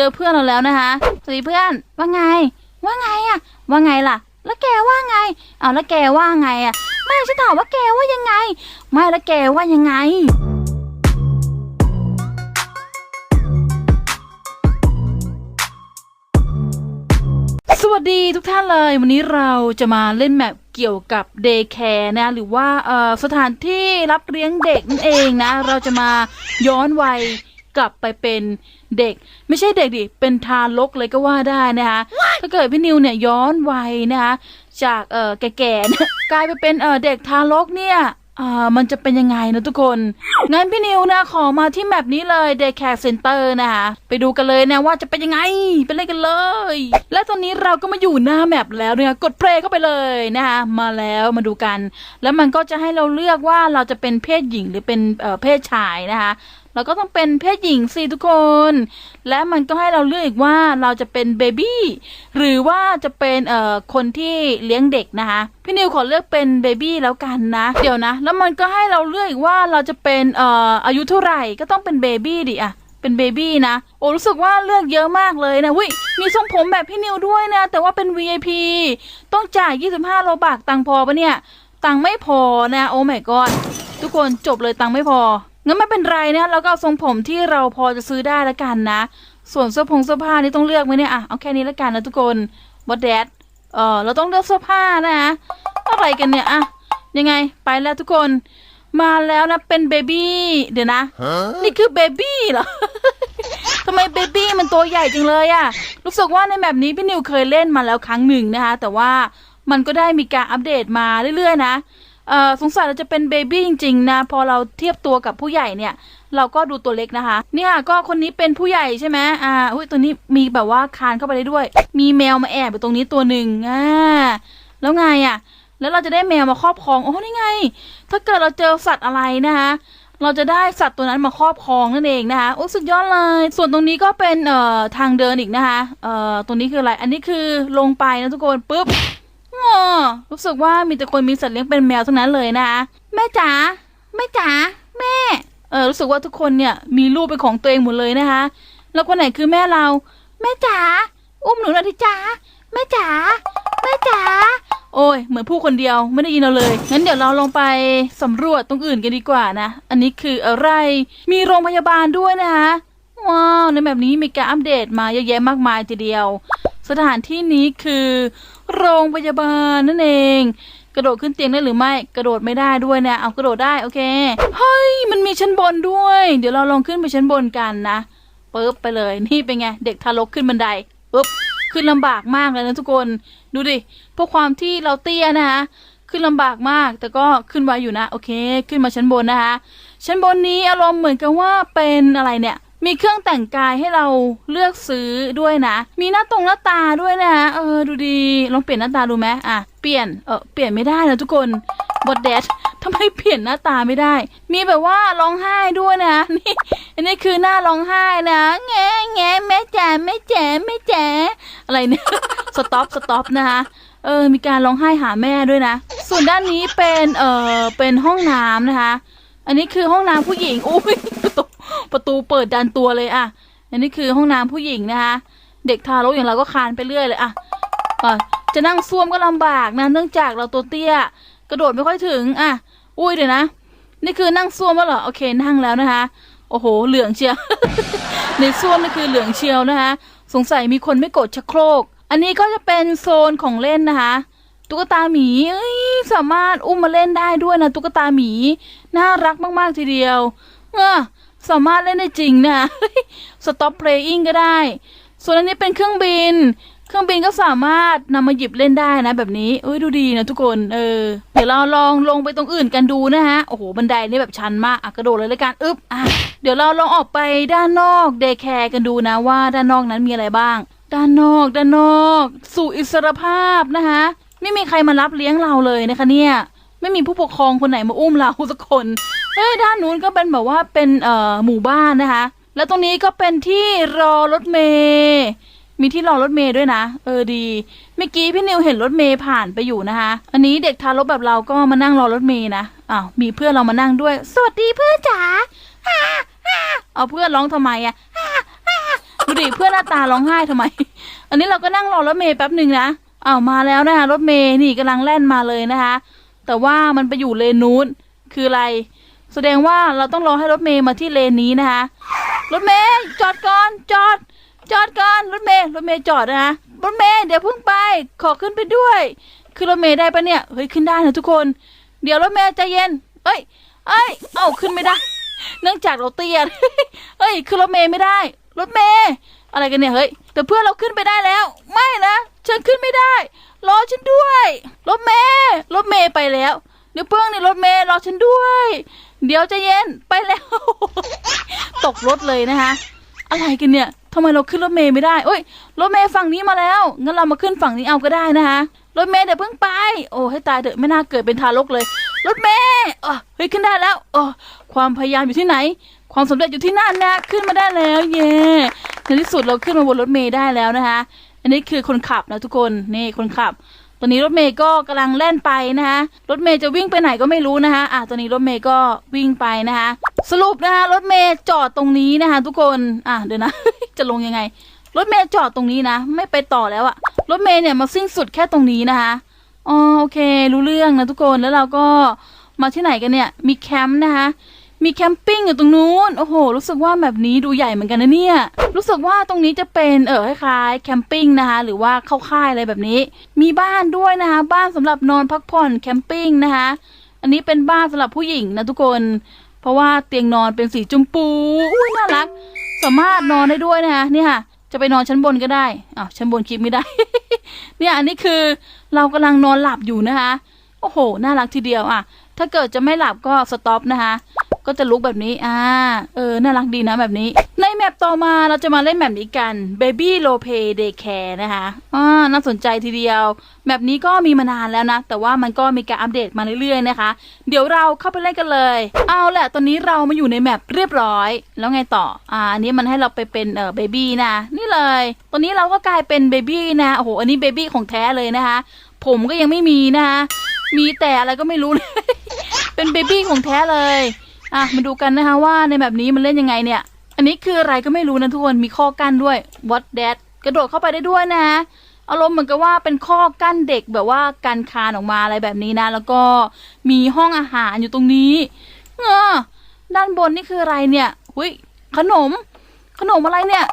จอเพื่อนเราแล้วนะคะสวัสดีเพื่อนว่าไง ว่าไงอะว่าไงล่ะ แล้วแกว่าไงเอาแล้วแกว่าไงอะไม่ฉันถามว่าแกว่ายังไง ไม่แล้วแกว่ายังไงสวัสดีทุกท่านเลย วันนี้เราจะมาเล่นแมปเกี่ยวกับเดย์แคร์นะหรือว่าสถานที่รับเลี้ยงเด็กนั่นเองนะ เราจะมาย้อนวัย กลับไปเป็นเด็ก ไม่ใช่เด็กดิเป็นทารกเลยก็ว่าได้นะคะถ้าเกิดพี่นิวเนี่ยย้อนวัยนะคะจากเอ่อแก่ๆเนี่ยกลายไปเป็นเอ่อเด็กทารกเนี่ยอ่ามันจะเป็นยังไงนะทุกคน งั้นพี่นิวนะขอมาที่แมปนี้เลย Daycare Center นะคะไปดูกันเลยนะว่าจะเป็นยังไง ไปเล่นกันเลย และตอนนี้เราก็มาอยู่หน้าแมปแล้วเนี่ยกดเพลย์เข้าไปเลยนะคะมาแล้วมาดูกัน แล้วมันก็จะให้เราเลือกว่าเราจะเป็นเพศหญิงหรือเป็นเอ่อเพศชายนะคะ เราก็ต้องเป็นเพศหญิงสิทุกคน และมันก็ให้เราเลือกอีกว่าเราจะเป็นเบบี้หรือว่าจะเป็นเอ่อคนที่เลี้ยงเด็กนะคะพี่นิวขอเลือกเป็นเบบี้แล้วกันนะเดี๋ยวนะ แล้วมันก็ให้เราเลือกอีกว่าเราจะเป็นเอ่ออายุเท่าไหร่ก็ต้องเป็นเบบี้ดิอะเป็นเบบี้นะ โอ้รู้สึกว่าเลือกเยอะมากเลยนะวิมีทรงผมแบบพี่นิวด้วยนะ แต่ว่าเป็น VIP ต้องจ่าย 25 โลบากตังพอปะเนี่ย ตังไม่พอนะ โอ้ my god ทุกคนจบเลยตังไม่พอ งั้นไม่เป็นไรนะเราก็เอาทรงผมที่เราพอจะซื้อได้แล้วกันนะ ส่วนเสื้อผงเสื้อผ้านี่ต้องเลือกไหมเนี่ยอะเอาแค่นี้แล้วกันนะทุกคนบอดแดดเออเราต้องเลือกเสื้อผ้านะอะไรกันเนี่ยอะยังไงไปแล้วทุกคนมาแล้วนะเป็นเบบี้เดี๋ยวนะ นี่คือเบบี้เหรอทำไมเบบี้มันตัวใหญ่จังเลยอะรู้สึกว่าในแบบนี้พี่นิวเคยเล่นมาแล้วครั้งหนึ่งนะคะ แต่ว่ามันก็ได้มีการอัปเดตมาเรื่อยๆนะ เออสงสัยเราจะเป็นเบบี้จริงๆนะพอเราเทียบตัวกับผู้ใหญ่เนี่ยเราก็ดูตัวเล็กนะคะ เนี่ยก็คนนี้เป็นผู้ใหญ่ใช่ไหมอ่าอุ้ยตัวนี้มีแบบว่าคานเข้าไปได้ด้วย มีแมวมาแอบอยู่ตรงนี้ตัวหนึ่งอ่าแล้วไงอะแล้วเราจะได้แมวมาครอบครองโอ้นี่ไง ถ้าเกิดเราเจอสัตว์อะไรนะคะเราจะได้สัตว์ตัวนั้นมาครอบครองนั่นเองนะคะโอ้สุดยอดเลย ส่วนตรงนี้ก็เป็นเอ่อทางเดินอีกนะคะเอ่อตรงนี้คืออะไร อันนี้คือลงไปนะทุกคนปุ๊บ อ๋อรู้สึกว่ามีแต่คนมีสัตว์เลี้ยงเป็นแมวทั้งนั้นเลยนะคะแม่จ๋าแม่จ๋าแม่เออรู้สึกว่าทุกคนเนี่ยมีลูกเป็นของตัวเองหมดเลยนะคะ แล้วคนไหนคือแม่เรา แม่จ๋าอุ้มหนูหน่อยดิจ๋าแม่จ๋าแม่จ๋าโอ้ย เหมือนผู้คนเดียวไม่ได้ยินเราเลย งั้นเดี๋ยวเราลงไปสำรวจตรงอื่นกันดีกว่านะ อันนี้คืออะไร มีโรงพยาบาลด้วยนะคะ ว้าว ในแบบนี้มีการอัปเดตมาเยอะแยะมากมายทีเดียว สถานที่นี้คือโรงพยาบาลนั่นเอง กระโดดขึ้นเตียงได้หรือไม่ กระโดดไม่ได้ด้วยนะ เอากระโดดได้โอเค เฮ้ย มันมีชั้นบนด้วย เดี๋ยวเราลองขึ้นไปชั้นบนกันนะปึ๊บไปเลย นี่เป็นไง เด็กทารกขึ้นบันไดปึ๊บ ขึ้นลำบากมากเลยนะทุกคน ดูดิ เพราะความที่เราเตี้ยนะคะขึ้นลำบากมาก แต่ก็ขึ้นไวอยู่นะ โอเค ขึ้นมาชั้นบนนะคะ ชั้นบนนี้อารมณ์เหมือนกับว่าเป็นอะไรเนี่ย มีเครื่องแต่งกายให้เราเลือกซื้อด้วยนะ มีหน้าตรงหน้าตาด้วยนะ เออ ดูดี ลองเปลี่ยนหน้าตาดูไหมอะ เปลี่ยน เออเปลี่ยนไม่ได้นะทุกคนบอดแดดทำไมเปลี่ยนหน้าตาไม่ได้ มีแบบว่าร้องไห้ด้วยนะ นี่ อันนี้คือหน้าร้องไห้นะ แงแงแม่แจ๋แม่แจ๋แม่แจ๋อะไรเนี่ย สต็อป สต็อปนะคะเออ มีการร้องไห้หาแม่ด้วยนะ ส่วนด้านนี้เป็น เออเป็นห้องน้ำนะคะ อันนี้คือห้องน้ำผู้หญิง อุ้ยตู ประตูเปิดดันตัวเลยอะอันนี้คือห้องน้ำผู้หญิงนะคะ เด็กทารกอย่างเราก็คานไปเรื่อยเลยอะเออจะนั่งซ่วมก็ลำบากนะ เนื่องจากเราตัวเตี้ย กระโดดไม่ค่อยถึงอะ อุ้ยเดี๋ยวนะ นี่คือนั่งซ่วมแล้วเหรอ โอเคนั่งแล้วนะคะ โอ้โห เหลืองเชียว ในซ่วมนี่คือเหลืองเชียวนะคะ สงสัยมีคนไม่กดชักโครก อันนี้ก็จะเป็นโซนของเล่นนะคะตุ๊กตาหมีเอ้ยสามารถอุ้มมาเล่นได้ด้วยนะตุ๊กตาหมี น่ารักมาก ๆ ทีเดียว เออ สามารถเล่นได้จริงนะสต็อปเพลย์ก็ได้ ส่วนอันนี้เป็นเครื่องบิน เครื่องบินก็สามารถนำมาหยิบเล่นได้นะ แบบนี้เอ้ยดูดีนะทุกคน เออ เดี๋ยวเราลองลงไปตรงอื่นกันดูนะฮะ โอ้โห บันไดนี่แบบชันมาก อะกระโดดเลยลยกันอึ๊บ อะ เดี๋ยวเราลองออกไปด้านนอกเดย์แคร์กันดูนะว่าด้านนอกนั้นมีอะไรบ้าง ด้านนอก ด้านนอก สู่อิสรภาพนะคะ ไม่มีใครมารับเลี้ยงเราเลยนะคะเนี่ย ไม่มีผู้ปกครองคนไหนมาอุ้มเราสักคน เฮ้ด้านนู้นก็เป็นแบบว่าเป็นเอ่อหมู่บ้านนะคะ แล้วตรงนี้ก็เป็นที่รอรถเมย์มีที่รอรถเมย์ด้วยนะ เออดี เมื่อกี้พี่นิวเห็นรถเมย์ผ่านไปอยู่นะคะ อันนี้เด็กทารกแบบเราก็มานั่งรอรถเมย์นะ อ้าว มีเพื่อนเรามานั่งด้วย สวัสดีเพื่อนจ๋าฮ่าฮ่าเอาเพื่อนร้องทำไมอะฮ่าฮ่าดูดิเพื่อนหน้าตาร้องไห้ทำไม อันนี้เราก็นั่งรอรถเมย์แป๊บหนึ่งนะ อ้าว มาแล้วนะคะรถเมย์นี่กำลังแล่นมาเลยนะคะ แต่ว่ามันไปอยู่เลนนู้น คืออะไร แสดงว่าเราต้องรอให้รถเมย์มาที่เลนนี้นะคะ รถเมย์จอดก่อนจอด จอดก่อนรถเมย์รถเมย์จอดนะคะรถเมย์เดี๋ยวเพิ่งไปขอขึ้นไปด้วย คือรถเมย์ได้ปะเนี่ยเฮ้ยขึ้นได้นะทุกคน เดี๋ยวรถเมย์ใจเย็น เอ้ย เอ้ย เอ้าขึ้นไม่ได้ เนื่องจากเราเตี้ยเอ้ยคือรถเมย์ไม่ได้ รถเมย์อะไรกันเนี่ยเฮ้ยแต่เพื่อนเราขึ้นไปได้แล้ว ไม่นะฉันขึ้นไม่ได้รอฉันด้วย รถเมย์รถเมย์ไปแล้ว เดี๋ยวเพื่อนนี่รถเมย์รอฉันด้วย เดี๋ยวใจเย็นไปแล้ว ตกรถเลยนะคะ อะไรกันเนี่ยทำไมเราขึ้นรถเมย์ไม่ได้เอ้ยรถเมย์ฝั่งนี้มาแล้วงั้นเรามาขึ้นฝั่งนี้เอาก็ได้นะคะรถเมย์เดี๋ยวเพิ่งไป โอ้ให้ตายเถอะไม่น่าเกิดเป็นทารกเลยรถเมย์เออเฮ้ยขึ้นได้แล้วเออความพยายามอยู่ที่ไหน ความสำเร็จอยู่ที่นั่นนะขึ้นมาได้แล้ว เย่ในที่สุดเราขึ้นมาบนรถเมย์ได้แล้วนะคะ อันนี้คือคนขับนะทุกคนนี่คนขับ ตอนนี้รถเมย์ก็กำลังแล่นไปนะคะ รถเมย์จะวิ่งไปไหนก็ไม่รู้นะคะอะตอนนี้รถเมย์ก็วิ่งไปนะคะ สรุปนะคะรถเมย์จอดตรงนี้นะคะ ทุกคน อะเดี๋ยวนะ จะลงยังไง รถเมย์จอดตรงนี้นะ ไม่ไปต่อแล้วอะรถเมย์เนี่ยมาสิ้นสุดแค่ตรงนี้นะคะ อ๋อโอเค รู้เรื่องนะทุกคน แล้วเราก็มาที่ไหนกันเนี่ย มีแคมป์นะคะ มีแคมปิ้งอยู่ตรงนู้น โอ้โห รู้สึกว่าแบบนี้ดูใหญ่เหมือนกันนะเนี่ย รู้สึกว่าตรงนี้จะเป็นเออคล้ายๆแคมปิ้งนะคะ หรือว่าเข้าค่ายอะไรแบบนี้ มีบ้านด้วยนะคะ บ้านสำหรับนอนพักผ่อนแคมปิ้งนะคะ อันนี้เป็นบ้านสำหรับผู้หญิงนะทุกคน เพราะว่าเตียงนอนเป็นสีชมพู อุ้ยน่ารัก สามารถนอนได้ด้วยนะคะนี่ค่ะ จะไปนอนชั้นบนก็ได้อ้าวชั้นบนคลิปไม่ได้ เนี่ยอันนี้คือเรากำลังนอนหลับอยู่นะคะ โอ้โห น่ารักทีเดียวอะ ถ้าเกิดจะไม่หลับก็สต็อปนะคะก็จะลุกแบบนี้ อ่า เออ น่ารักดีนะแบบนี้ ในแมปต่อมาเราจะมาเล่นแบบนี้กัน Baby r o l e Daycare นะคะ อ่า น่าสนใจทีเดียวแบบนี้ก็มีมานานแล้วนะ แต่ว่ามันก็มีการอัปเดตมาเรื่อยๆนะคะ เดี๋ยวเราเข้าไปเล่นกันเลย เอาแหละ ตอนนี้เรามาอยู่ในแมปเรียบร้อย แล้วไงต่อ อ่า อันนี้มันให้เราไปเป็นเอ่อ Baby นะ นี่เลย ตอนนี้เราก็กลายเป็น Baby นะ โอ้โห อันนี้ Baby ของแท้เลยนะคะ ผมก็ยังไม่มีนะคะ มีแต่อะไรก็ไม่รู้เลย เป็นเบบี้ของแท้เลย อะมาดูกันนะคะว่าในแบบนี้มันเล่นยังไงเนี่ย อันนี้คืออะไรก็ไม่รู้นะทุกคนมีข้อกั้นด้วย what that กระโดดเข้าไปได้ด้วยนะอารมณ์เหมือนกับว่าเป็นข้อกั้นเด็กแบบว่ากันคานออกมาอะไรแบบนี้นะ แล้วก็มีห้องอาหารอยู่ตรงนี้เออด้านบนนี่คืออะไรเนี่ยหุยขนม ขนมอะไรเนี่ย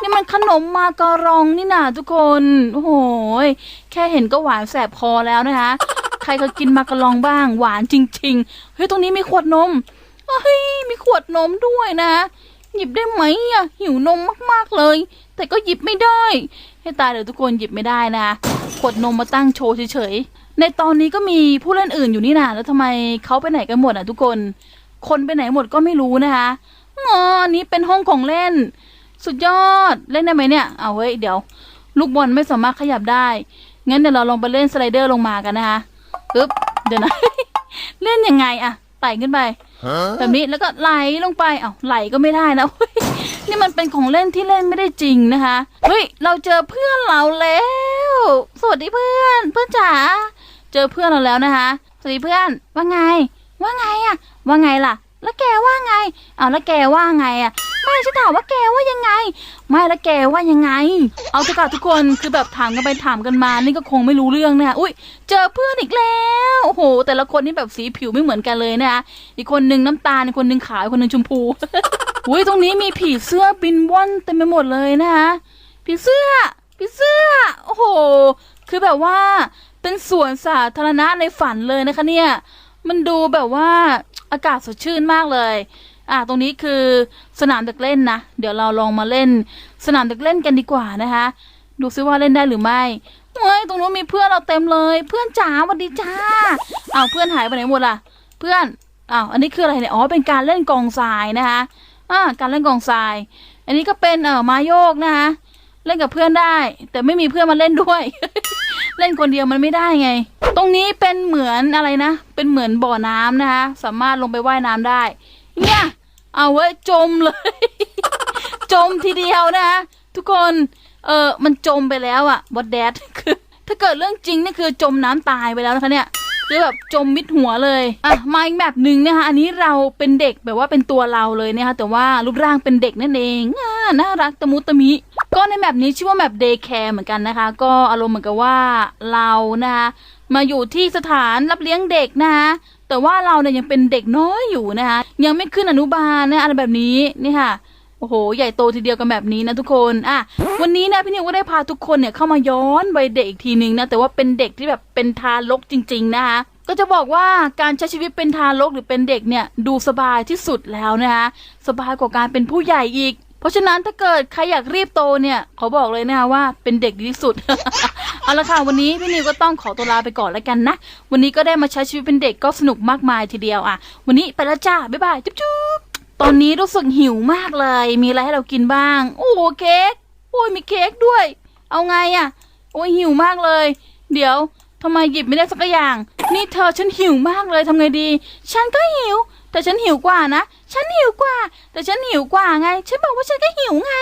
นี่มันขนมมาการองนี่นะทุกคน โอ้โหยแค่เห็นก็หวานแสบคอแล้วนะคะ ใครเคยกินมาการองบ้าง หวานจริงๆ เฮ้ย ตรงนี้มีขวดนมเฮ้ย มีขวดนมด้วยนะ หยิบได้ไหมอะ หิวนมมากๆเลย แต่ก็หยิบไม่ได้ ให้ตายเดี๋ยวทุกคนหยิบไม่ได้นะ ขวดนมมาตั้งโชว์เฉยๆ ในตอนนี้ก็มีผู้เล่นอื่นอยู่นี่นะแล้วทำไมเขาไปไหนกันหมดอะทุกคน คนไปไหนหมดก็ไม่รู้นะคะอ๋อนนี้เป็นห้องของเล่น สุดยอด เล่นได้ไหมเนี่ย เอาเว้ย เดี๋ยว ลูกบอลไม่สามารถขยับได้ งั้นเดี๋ยวเราลองไปเล่นสไลเดอร์ลงมากันนะคะ ปึ๊บเดี๋ยวนะ เล่นยังไงอะไต่ขึ้นไป แบบนี้แล้วก็ไหลลงไปเอ้าไหลก็ไม่ได้นะเฮ้ยนี่มันเป็นของเล่นที่เล่นไม่ได้จริงนะคะเฮ้ยเราเจอเพื่อนเราแล้ว สวัสดีเพื่อน เพื่อนจ๋าเจอเพื่อนเราแล้วนะคะสวัสดีเพื่อนว่าไง ว่าไงอะว่าไงล่ะ แล้วแกว่าไง เอาแล้วแกว่าไงอะไม่ ฉันถามว่าแกว่ายังไง ไม่ล้วแกว่ายังไง เอาเถอะค่ะทุกคนคือแบบถามกันไปถามกันมา นี่ก็คงไม่รู้เรื่องนะคะอุ้ยเจอเพื่อนอีกแล้วโอ้โห แต่ละคนนี่แบบสีผิวไม่เหมือนกันเลยนะคะอีกคนนึงน้ำตาลอีกคนนึงขาวอีกคนนึงชมพูอุ้ยตรงนี้มีผีเสื้อบินว่อนเต็มไปหมดเลยนะคะผีเสื้อผีเสื้อโอ้โห คือแบบว่าเป็นสวนสาธารณะในฝันเลยนะคะเนี่ยมันดูแบบว่าอากาศสดชื่นมากเลย อะตรงนี้คือสนามเด็กเล่นนะ เดี๋ยวเราลองมาเล่น สนามเด็กเล่นกันดีกว่านะคะ ดูซิว่าเล่นได้หรือไม่เฮ้ยตรงนู้นมีเพื่อนเราเต็มเลย เพื่อนจ๋าสวัสดีจ้าอ้าวเพื่อนหายไปไหนหมดล่ะ เพื่อนอ้าวอันนี้คืออะไรเนี่ยอ๋อเป็นการเล่นกองทรายนะคะอ่าการเล่นกองทราย อันนี้ก็เป็นเอ่อมาโยกนะคะเล่นกับเพื่อนได้ แต่ไม่มีเพื่อนมาเล่นด้วย เล่นคนเดียวมันไม่ได้ไง ตรงนี้เป็นเหมือนอะไรนะ เป็นเหมือนบ่อน้ำนะคะ สามารถลงไปว่ายน้ำได้ เนี่ย เอาไว้จมเลย จมทีเดียวนะคะทุกคน เออมันจมไปแล้วอะบอดแดดคือ ถ้าเกิดเรื่องจริงนี่คือจมน้ำตายไปแล้วนะคะเนี่ยคือแบบจมมิดหัวเลยอะมาอีกแบบหนึ่งนะคะอันนี้เราเป็นเด็กแบบว่าเป็นตัวเราเลยนะคะแต่ว่ารูปร่างเป็นเด็กนั่นเองอ่าน่ารักตะมุตะมิ ก็ในแบบนี้ชื่อว่าแบบเดย์แคร์เหมือนกันนะคะ ก็อารมณ์เหมือนกับว่าเรานะคะมาอยู่ที่สถานรับเลี้ยงเด็กนะคะแต่ว่าเราเนี่ยยังเป็นเด็กน้อยอยู่นะคะยังไม่ขึ้นอนุบาลนะอะไรแบบนี้นี่ค่ะโอ้โห ใหญ่โตทีเดียวกันแบบนี้นะทุกคน อะ วันนี้นะพี่นิวก็ได้พาทุกคนเนี่ยเข้ามาย้อนวัยเด็กอีกทีนึงนะ แต่ว่าเป็นเด็กที่แบบเป็นทารกจริง ๆ นะคะ ก็จะบอกว่าการใช้ชีวิตเป็นทารกหรือเป็นเด็กเนี่ยดูสบายที่สุดแล้วนะคะ สบายกว่าการเป็นผู้ใหญ่อีก เพราะฉะนั้นถ้าเกิดใครอยากรีบโตเนี่ยขอบอกเลยนะคะว่าเป็นเด็กดีที่สุด เอาละค่ะวันนี้พี่นิวก็ต้องขอตัวลาไปก่อนแล้วกันนะ วันนี้ก็ได้มาใช้ชีวิตเป็นเด็กก็สนุกมากมายทีเดียวอะ วันนี้ไปแล้วจ้าบ๊ายบายจุ๊บจุ๊บตอนนี้รู้สึกหิวมากเลย มีอะไรให้เรากินบ้าง โอ้โหเค้กโอ้ยมีเค้กด้วย เอาไงอะ โอ้ยหิวมากเลย เดี๋ยวทำไมหยิบไม่ได้สักอย่าง นี่เธอฉันหิวมากเลยทำไงดี ฉันก็หิว แต่ฉันหิวกว่านะ ฉันหิวกว่า แต่ฉันหิวกว่าไง ฉันบอกว่าฉันก็หิวไง